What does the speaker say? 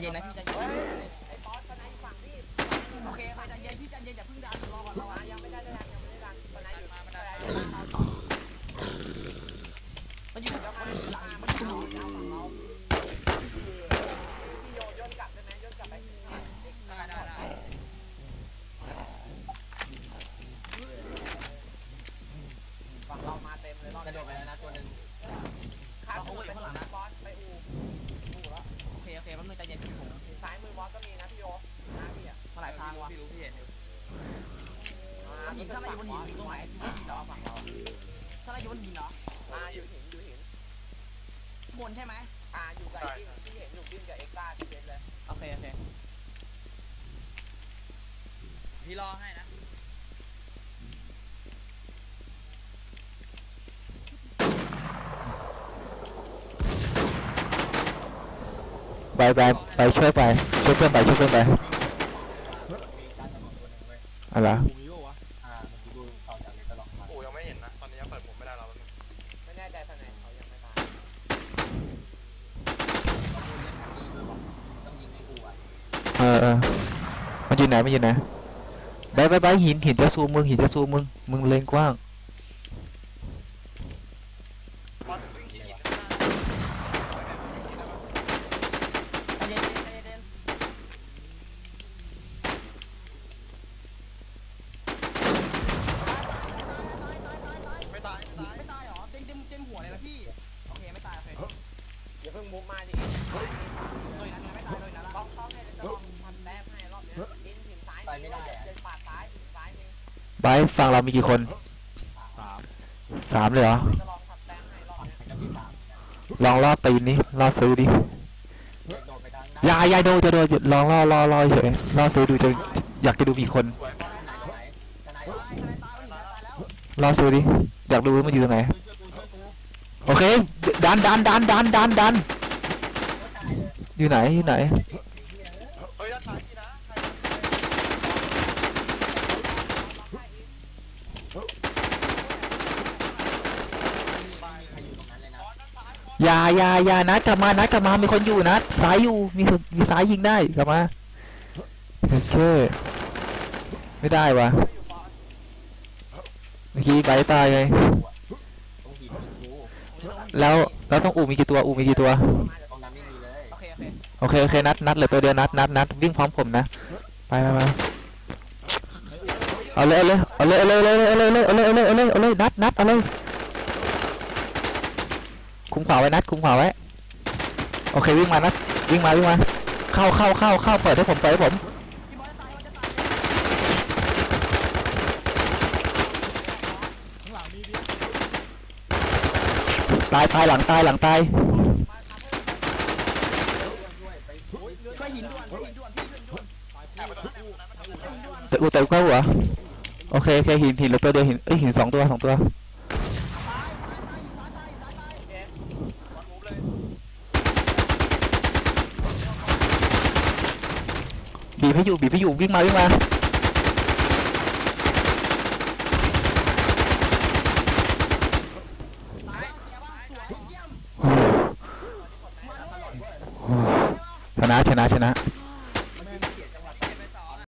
เย็นนะพี่ใจเย็นไอ้บอสสไนด์ฝั่งพี่โอเคใจเย็นพี่ใจเย็นอย่าเพิ่งดันรอก่อนรอก่อนยังไม่ได้ดันยังไม่ได้ดันสไนด์อยู่สไนอยู่มันอยู่กับมันอยู่หลังมันอยู่หลังเราพี่โยย่นกลับได้ไหมย่นกลับไปได้ได้ได้ฝั่งเรามาเต็มเลยรอบกระโดดไปแล้วนะตัวหนึ่งข้ามไปข้างหลังนะบอสไปอูอูแล้วโอ เคโอเคแป๊บนึงใจเย็นพี่ผมซ้ายมือบอสก็มีนะพี่โยหน้าพี่อะมาหลายทางวะพี่รู้พี่เห็นอยู่หินถ้าเราอยู่บนหินอยู่ตรงไหนพี่หินเหรอฝั่งเราถ้าเราอยู่บนหินเหรออ่าอยู่หินอยู่หินบนใช่ไหมอ่าอยู่กับที่ที่เห็นอยู่ดิ้นกับเอ็กซ์ต้าที่เด็ดเลยโอเคโอเคพี่รอให้นะ ไปไปไปช่วยไปช่วยเพื่อนไปช่วยเพื่อนไปอะไรอ่าเมื่อกี้ดูต่อจากนี้ก็ลองมาโอ้ยังไม่เห็นนะ ตอนนี้ยังเปิดผมไม่ได้แล้วไม่แน่ใจภายในเขายังไม่ตายเออเออมันอยู่ไหนมันอยู่ไหนไปไปไปหินหินจะซูมมึงหินจะซูมมึงมึงเลนกว้าง เพิ่งมุกมาดิเฮ้ยเยนะไม่ตายเลยนะต้องต้องเนี่ยองทำแต้มให้รอบนี้ดินถึงซ้ายไม่ได้เดินปาดซ้ายถึงซ้ายมีไปฟังเรามีกี่คนสามเลยเหรอลองรอบปีนนี้รอบซื้อดิยายยายดูจะโดูลองลอล่อล่อเฉยรอบซื้อดูจะอยากจะดูกี่คนรอบซื้อดิอยากดูมันอยู่ตรงไหน โอเค ดันดันดันดันดันดันอยู่ไหน อยู่ไหน เฮ้ยด้านซ้ายพี่นะอย่าอย่าอย่านัดกลับมานัดกลับมา มีคนอยู่นัดซ้ายอยู่ มีมีซ้ายยิงได้กลับมาโอเคไม่ได้วะอยู่บอสเมื่อกี้ไบร์ทตายไง แล้วแล้วต้องอูมีกี่ตัวอูมีกี่ตัวมาจากตรงนั้นไม่มีเลยโอเคโอเคโอเคโอเคนัดนัดเหลือตัวเดียวนัดนัดนัดวิ่งพร้อมผมนะ ไปไปไปเอาเลยเอาเลยเอาเลยเอาเลยเอาเลยเอาเลยเอาเลยเอาเลยเอาเลยเอาเลยนัดนัดเอาเลยคุมขวาไว้นัดคุมขวาไว้ โอเควิ่งมานัดวิ่งมาวิ่งมา เข้าเข้าเข้าเข้าเปิดให้ผมเปิดให้ผม ตายตายหลังตายหลังตายช่วยหิแต่กูแต่กูเข้าหัวโอเคโอเคหินหินแล้วตัวเดียวหินเอ้ยหินสองตัวสองตัวบีบให้อยู่บีบให้อยู่วิ่งมาวิ่งมา ชนะชนะชนะเ